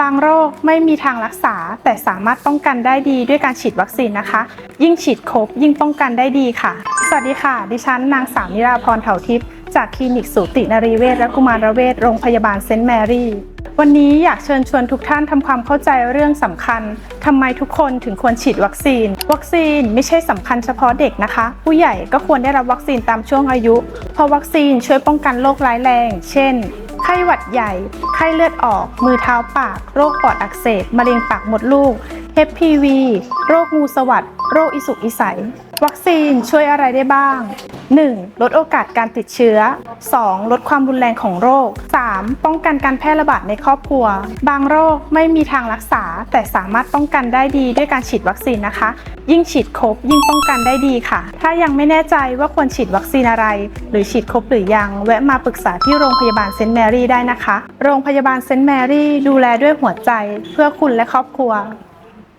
บางโรคไม่มีทางรักษา แต่สามารถป้องกันได้ดีด้วยการฉีดวัคซีนนะคะ ยิ่งฉีดครบ ยิ่งป้องกันได้ดีค่ะ สวัสดีค่ะ ดิฉันนางสาวนิราพรเถาทิพย์จากคลินิกสูตินรีเวชและกุมารเวชโรงพยาบาลเซนต์แมรี่วันนี้อยากเชิญชวนทุกท่านทำความเข้าใจเรื่องสำคัญทำไมทุกคนถึงควรฉีดวัคซีน วัคซีนไม่ใช่สำคัญเฉพาะเด็กนะคะ ผู้ใหญ่ก็ควรได้รับวัคซีนตามช่วงอายุ เพราะวัคซีนช่วยป้องกันโรคร้ายแรง เช่น ไข้หวัดใหญ่ ไข้เลือดออก มือเท้าปาก โรคปอดอักเสบ มะเร็งปากมดลูก HPV โรคงูสวัสดโรคอิสุกอิสัย วัคซีนช่วยอะไรได้บ้าง 1. ลดโอกาสการติดเชื้อ 2. ลดความรุนแรงของโรค 3. ป้องกันการแพร่ระบาดในครอบครัว บางโรคไม่มีทางรักษา แต่สามารถป้องกันได้ดีด้วยการฉีดวัคซีนนะคะ ยิ่งฉีดครบ ยิ่งป้องกันได้ดีค่ะ ถ้ายังไม่แน่ใจว่าควรฉีดวัคซีนอะไร หรือฉีดครบหรือยัง แวะมาปรึกษาที่โรงพยาบาลเซนต์แมรี่ได้นะคะ โรงพยาบาลเซนต์แมรี่ดูแลด้วยหัวใจ เพื่อคุณและครอบครัว